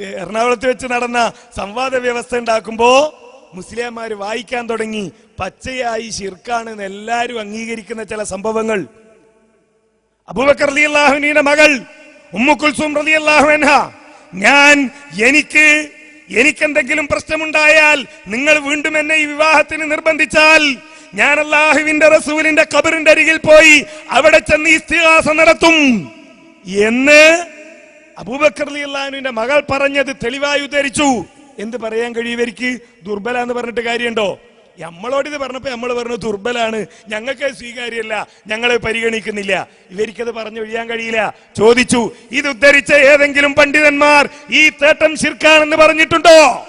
എറണാകുളത്ത് വെച്ച് നടന്ന സംവാദ വ്യവസ്ഥ ഉണ്ടാക്കുമ്പോ മുസ്ലിംമാര് വായിക്കാൻ തുടങ്ങി. പച്ചയായി ഷിർക്കാണെന്ന് എല്ലാരും അംഗീകരിക്കുന്ന ചില സംഭവങ്ങൾ. അബൂബക്കർ മകൾ ഞാൻ എനിക്ക് എനിക്കെന്തെങ്കിലും പ്രശ്നമുണ്ടായാൽ നിങ്ങൾ വീണ്ടും എന്നെ ഈ വിവാഹത്തിന് നിർബന്ധിച്ചാൽ ഞാൻ അള്ളാഹുവിന്റെ റസൂലിന്റെ കബറിന്റെ അരികിൽ പോയി അവിടെ ചെന്ന് ഇസ്തിഹാസ നടത്തും. എന്ന് അബൂബക്കർ അലി മകൾ പറഞ്ഞത് തെളിവായി ഉദ്ധരിച്ചു. എന്ത് പറയാൻ കഴിയുവരിക്ക് ദുർബല എന്ന് പറഞ്ഞിട്ട് കാര്യമുണ്ടോ? നമ്മളോട് ഇത് പറഞ്ഞപ്പോ നമ്മൾ പറഞ്ഞു ദുർബലാണ്. ഞങ്ങൾക്ക് സ്വീകാര്യല്ല ഞങ്ങളെ പരിഗണിക്കുന്നില്ല. ഇവർക്കത് പറഞ്ഞൊഴിയാൻ കഴിയില്ല. ചോദിച്ചു ഇത് ഉദ്ധരിച്ച ഏതെങ്കിലും പണ്ഡിതന്മാർ ഈ തേട്ടം ശിർക്കാണെന്ന് പറഞ്ഞിട്ടുണ്ടോ?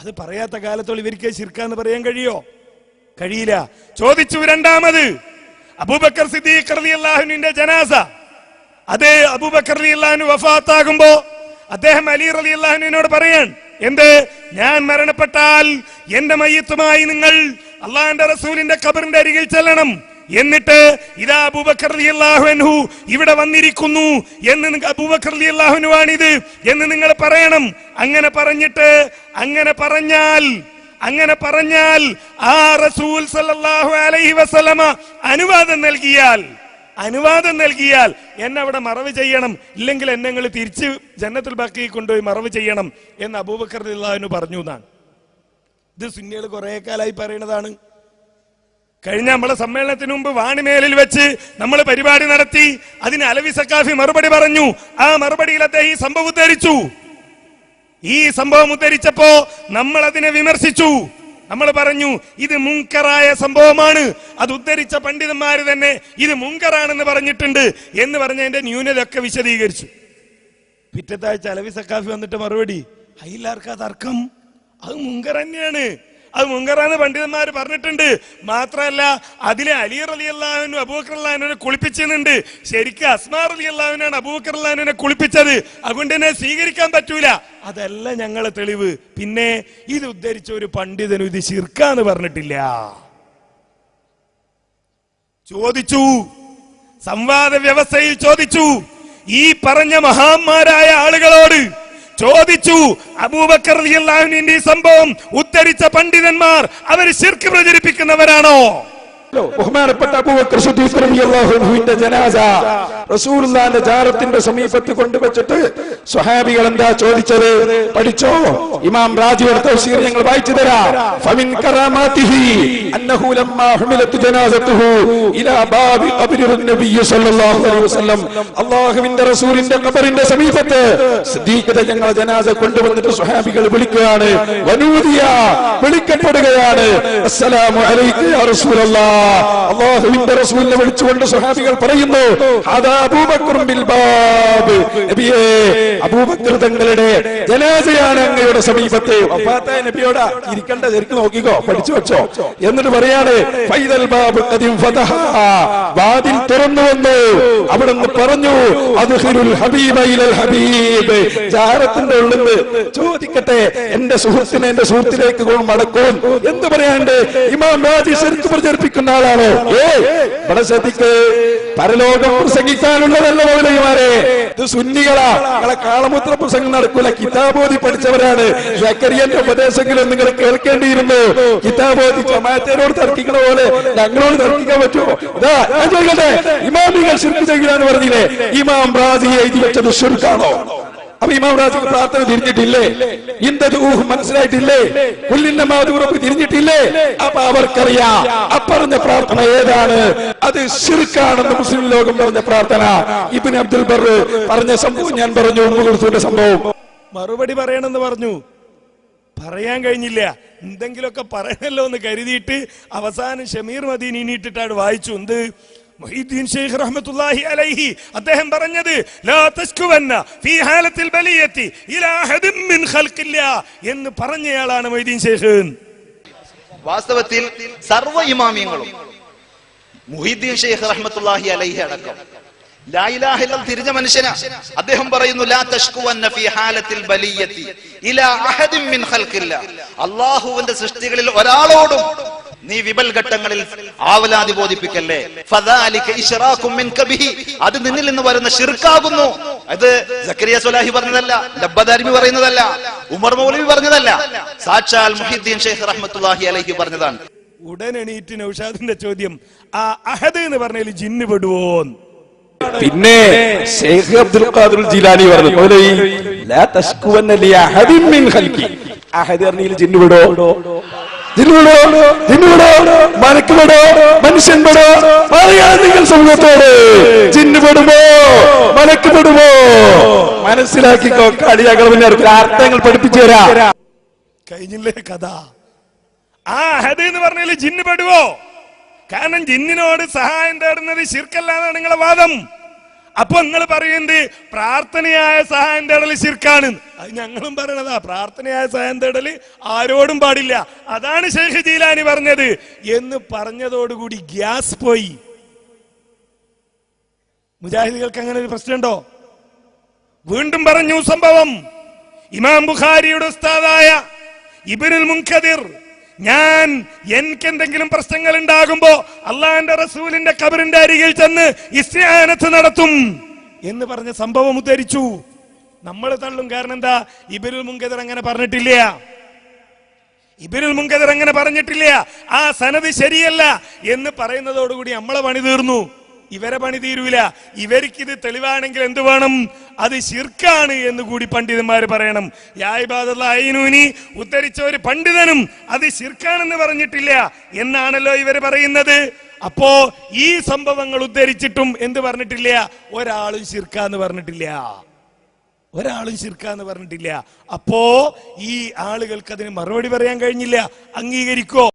അത് പറയാത്ത കാലത്തോളം ഇവർക്ക് ശിർക്കാന്ന് പറയാൻ കഴിയോ? കഴിയില്ല. ചോദിച്ചു രണ്ടാമത് അബൂബക്കർ സിദ്ദീഖ് അള്ളാഹുനിന്റെ ജനാസ അത് അബൂബക്കർ റളിയല്ലാഹു വഫാത്താകുമ്പോ അദ്ദേഹം അലി റളിയല്ലാഹുവിനോട് പറയാൻ എന്ത്? ഞാൻ മരണപ്പെട്ടാൽ എന്റെ മയ്യത്തുമായി നിങ്ങൾ അള്ളാഹിന്റെ റസൂലിന്റെ ഖബറിന്റെ അരികിൽ ചെല്ലണം. എന്നിട്ട് ഇതാ അബൂബക്കർ അലി അള്ളാഹുഹു ഇവിടെ വന്നിരിക്കുന്നു എന്ന് അബൂബക്കർ അലി അള്ളാഹുനുവാണിത് എന്ന് നിങ്ങൾ പറയണം. അങ്ങനെ പറഞ്ഞിട്ട് അങ്ങനെ പറഞ്ഞാൽ അങ്ങനെ പറഞ്ഞാൽ ആ റസൂൽ സല്ലല്ലാഹു അലൈഹി വസല്ലമ അനുവാദം നൽകിയാൽ അനുവാദം നൽകിയാൽ എന്നെ അവിടെ മറവ് ചെയ്യണം. ഇല്ലെങ്കിൽ എന്നെ നിങ്ങൾ തിരിച്ച് ജന്നത്തുൽ ബാക്കി കൊണ്ടുപോയി മറവ് ചെയ്യണം എന്ന് അബൂബക്കർ റളിയല്ലാഹു പറഞ്ഞു എന്നാണ്. ഇത് സുന്നികൾ കുറെ കാലമായി പറയുന്നതാണ് കഴിഞ്ഞ നമ്മളെ സമ്മേളനത്തിന് മുമ്പ് വാണിമേലിൽ വെച്ച് നമ്മൾ പരിപാടി നടത്തി. അതിന് അലവി സക്കാഫി മറുപടി പറഞ്ഞു. ആ മറുപടിയിൽ അദ്ദേഹം ഈ സംഭവം ഉദ്ധരിച്ചു. ഈ സംഭവം ഉദ്ധരിച്ചപ്പോ നമ്മൾ അതിനെ വിമർശിച്ചു. നമ്മൾ പറഞ്ഞു ഇത് മുങ്കറായ സംഭവമാണ്. അത് ഉദ്ധരിച്ച പണ്ഡിതന്മാർ തന്നെ ഇത് മുങ്കറാണെന്ന് പറഞ്ഞിട്ടുണ്ട് എന്ന് പറഞ്ഞതിന്റെ ന്യൂനതയൊക്കെ വിശദീകരിച്ചു. പിറ്റത്താഴ്ച അലവി സക്കാഫി വന്നിട്ട് മറുപടി അയിലാർക്കാ തർക്കം? അത് മുങ്കർ തന്നെയാണ്. അത് മുങ്കറാന്ന് പണ്ഡിതന്മാർ പറഞ്ഞിട്ടുണ്ട്. മാത്രമല്ല അതിലെ അലി അലി അള്ളാഹുവിനും അബൂബക്കർ അള്ളാഹുവിനെ കുളിപ്പിച്ചിട്ടുണ്ട് ശരിക്കും അസ്മാർ അലി അള്ളാഹുവിനാണ് അബൂബക്കർ അള്ളാഹുവിനെ കുളിപ്പിച്ചത്. അതുകൊണ്ട് തന്നെ സ്വീകരിക്കാൻ പറ്റൂല. അതല്ല ഞങ്ങളെ തെളിവ്. പിന്നെ ഇത് ഉദ്ധരിച്ച ഒരു പണ്ഡിതനും ഇത് ശിർക്കാന്ന് പറഞ്ഞിട്ടില്ല. ചോദിച്ചു. സംവാദ വ്യവസ്ഥയിൽ ചോദിച്ചു. ഈ പറഞ്ഞ മഹാന്മാരായ ആളുകളോട് ചോദിച്ചു അബൂബക്കർ ഈ സംഭവം ഉദ്ധരിച്ച പണ്ഡിതന്മാർ അവർ ശിർക്ക് പ്രചരിപ്പിക്കുന്നവരാണോ? ബഹുമാനപ്പെട്ട സമീപത്ത് കൊണ്ടുവച്ചിട്ട് സ്വഹാബികൾ എന്താ ചോദിച്ചത്? പഠിച്ചോ? ഇമാം റാജിയുടെ ഞങ്ങൾ വായിച്ചു തരാം. ഫമിൻ അന്നഹു ജനാസതുഹു ഇലാ ബാബി അലൈഹി വസല്ലം. അല്ലാഹുവിന്റെ റസൂലിന്റെ ഖബറിന്റെ സമീപത്ത് ഞങ്ങൾ ജനാസ കൊണ്ടുവന്നിട്ട് സ്വഹാബികൾ വിളിക്കുകയാണ്. വനൂദിയ വിളിക്കപ്പെടുകയാണ്. അസ്സലാമു അലൈക്കും യാ റസൂലല്ലാഹ് അല്ലാഹുവിന്റെ റസൂലിനെ വിളിച്ചുകൊണ്ട് സ്വഹാബികൾ പറയുന്നു അബൂബക്കർ തങ്ങളുടെ ജനാസയാണ് അങ്ങയുടെ സമീപത്ത്. നബിയോടാ ഇരിക്കണ്ട ശരിക്കും നോക്കിക്കോ പഠിച്ചു വെച്ചോ. എന്നിട്ട് പറയാണ് ഫൈദൽ ബാബ് വാതിൽ തുറന്നു വന്നു. അവിടുന്ന് പറഞ്ഞു അദ്ഖിലുൽ ഹബീബ ജാരത്തിന്റെ ഉള്ളിൽ നിന്ന് ചോദിക്കട്ടെ എന്റെ സുഹൃത്തിനെ എന്റെ സുഹൃത്തിലേക്ക് മടക്കും എന്ത് പറയാണ്ട് ഇമാം രാജി ശരിക്കും പ്രചരിപ്പിക്കുന്ന. ആളാണോ ഏ ഇവിടെ ശ്രദ്ധിക്ക്. പരലോകം പ്രസംഗിക്കാനുള്ളതല്ല മൗലവിമാരെ. ഇത് സുന്നികളാ. നിങ്ങളെ കാളമുത്ര പ്രസംഗം നടക്കൂല. കിതാബോധി പഠിച്ചവരാണ്. സക്കരിയന്റെ ഉപദേശങ്ങളും നിങ്ങൾ കേൾക്കേണ്ടിയിരുന്നു. കിതാബോധി ജമാഅത്തേനോട് തർക്കിക്കണ പോലെ ഞങ്ങളോട് തർക്കിക്കാൻ പറ്റുമോ? ഇതാ ഞാൻ ചോദിക്കട്ടെ? ഇമാമികൾ ശിർക്ക് ചെയ്യാന്ന് പറഞ്ഞില്ലേ? ഇമാം റാസി എഴുതി വെച്ചത് ശുർക്കാണോ? അപ്പൊ ഇമാം റാസിക്ക് പ്രാർത്ഥന തിരിഞ്ഞിട്ടില്ലേ? ഇന്ദത് ഊഹ് മനസ്സിലായിട്ടില്ലേ? പുല്ലിന്റെ മാതൂറപ്പ് തിരിഞ്ഞിട്ടില്ലേ? അപ്പൊ അവർക്കറിയാം. അപ്പറഞ്ഞ പ്രാർത്ഥന ഏതാണ്? അത് ശിർക്കാണെന്ന് മുസ്ലിം ലോകം പറഞ്ഞ പ്രാർത്ഥന. ഇബിൻ അബ്ദുൽ ബർ പറഞ്ഞ സംഭവം ഞാൻ പറഞ്ഞു ഉമ്മുകുർസുവിന്റെ സംഭവം. മറുപടി പറയണമെന്ന് പറഞ്ഞു. പറയാൻ കഴിഞ്ഞില്ല. എന്തെങ്കിലുമൊക്കെ പറയണല്ലോ എന്ന് കരുതിയിട്ട് അവസാനം ഷമീർ മദീൻ ഇനിയിട്ടിട്ടാണ് വായിച്ചു. എന്ത്? മൊഹീദ്ദീൻ ഷെയ്ഖ് റഹ്മത്തുള്ളാഹി അലൈഹി അദ്ദേഹം പറഞ്ഞത് ലാ തസ്കുവന്ന ഫീ ഹാലത്തിൽ ബലിയത്തി ഇലാ അഹദിൻ മിൻ ഖൽഖില്ല എന്ന് പറഞ്ഞയാളാണ് മൊഹീദ്ദീൻ ഷെയ്ഖ്. വാസ്തവത്തിൽ സർവ ഇമാമിയങ്ങളും മുഹിദ്ദീൻ ഷെയ്ഖ് റഹ്മത്തുള്ളാഹി അലൈഹി അടക്കം ലാ ഇലാഹ ഇല്ലൽ തിരിഞ്ഞ മനുഷ്യനാ. അദ്ദേഹം പറയുന്നു ലാ തഷ്കുവന്ന ഫീ ഹാലത്തിൽ ബലിയത്തി ഇലാ അഹദിൻ മിൻ ഖൽഖില്ല. അല്ലാഹുവിന്റെ സൃഷ്ടികളിൽ ഒരാളോടും നീ വിപൽ ഘട്ടങ്ങളിൽ ആവലാതി ബോധിപ്പിക്കല്ലേ. അത് നിന്നിൽ നിന്ന് വരുന്ന ഷിർക്കാകുന്നു അത് സക്കരിയ സുലാഹി പറഞ്ഞതല്ല ലബ്ബദാരിമി പറയുന്നതല്ല ഉമർ മൗലവി പറഞ്ഞതല്ല. സാക്ഷാൽ മുഹിദ്ദീൻ ഷെയ്ഖ് റഹ്മത്തുല്ലാഹി അലൈഹി പറഞ്ഞതാണ്. ഉടൻ എണീറ്റിന് നൗഷാദിന്റെ ചോദ്യം ആ അഹദ് എന്ന് പറഞ്ഞതിൽ ജിന്ന് പെടുവോ പിന്നെ ഷെയ്ഖ് അബ്ദുൽ ഖാദിർ ജിലാനി പറഞ്ഞു പോലെ ലാ തഷ്കുവന്ന ലി അഹദിൻ മിൻ ഖൽഖി. അഹദ് പറഞ്ഞതിൽ ജിന്ന് വിടോ ജിന്നു വിടോ ജിന്നു വിടോ മലക്ക് മനുഷ്യൻ വിടോ പറയാൻ നിങ്ങൾ സമൂഹത്തോട് ജിന്നു വിടുമോ മലക്ക് വിടുമോ മനസ്സിലാക്കിക്കോ കളിയാക്കൾ പിന്നെ അർത്ഥങ്ങൾ പഠിപ്പിച്ചു തരാ. കഴിഞ്ഞില്ലേ കഥ? ആ അഹദ് എന്ന് പറഞ്ഞാൽ ജിന്ന് പെടുവോ കാരണം ജിന്നിനോട് സഹായം തേടുന്നത് ശിർക്കല്ലാന്നാണ് നിങ്ങളെ വാദം. അപ്പൊ നിങ്ങൾ പറയുന്നത് പ്രാർത്ഥനയായ സഹായം തേടൽ ശിർക്കാണ്. അത് ഞങ്ങളും പറയണതാ പ്രാർത്ഥനയായ സഹായം തേടൽ ആരോടും പാടില്ല. അതാണ് ഷെയ്ഖ് ജീലാനി പറഞ്ഞത്. എന്ന് പറഞ്ഞതോടുകൂടി ഗ്യാസ് പോയി. മുജാഹിദികൾക്ക് അങ്ങനെ ഒരു പ്രശ്നമുണ്ടോ? വീണ്ടും പറഞ്ഞു സംഭവം. ഇമാം ബുഖാരിയുടെ ഉസ്താദായ ഇബിനുൽ മുൻഖദിർ ഞാൻ എനിക്ക് എന്തെങ്കിലും പ്രശ്നങ്ങൾ ഉണ്ടാകുമ്പോ അള്ളാന്റെ റസൂലിന്റെ കബറിന്റെ അരികിൽ ചെന്ന് ഇസ്ലാനത്ത് നടത്തും എന്ന് പറഞ്ഞ സംഭവം ഉദ്ധരിച്ചു. നമ്മൾ തള്ളും കാരണം എന്താ? ഇബിരുൽ മുങ്കദർ അങ്ങനെ പറഞ്ഞിട്ടില്ല. ഇബിരുൽ മുങ്കദർ അങ്ങനെ പറഞ്ഞിട്ടില്ല. ആ സനത് ശരിയല്ല എന്ന് പറയുന്നതോടുകൂടി നമ്മളെ പണി തീർന്നു. ഇവരെ പണി തീരൂല. ഇവർക്ക് ഇത് തെളിവാണെങ്കിൽ എന്ത് വേണം? അത് ശിർക്കാണ് എന്ന് കൂടി പണ്ഡിതന്മാർ പറയണം. യായിബാദൂനി ഉദ്ധരിച്ച ഒരു പണ്ഡിതനും അത് ശിർക്കാണെന്ന് പറഞ്ഞിട്ടില്ല എന്നാണല്ലോ ഇവർ പറയുന്നത്. അപ്പോ ഈ സംഭവങ്ങൾ ഉദ്ധരിച്ചിട്ടും എന്ത് പറഞ്ഞിട്ടില്ല? ഒരാളും ശിർക്കാന്ന് പറഞ്ഞിട്ടില്ല. ഒരാളും ശിർക്കാന്ന് പറഞ്ഞിട്ടില്ല. അപ്പോ ഈ ആളുകൾക്ക് അതിന് മറുപടി പറയാൻ കഴിഞ്ഞില്ല. അംഗീകരിക്കോ?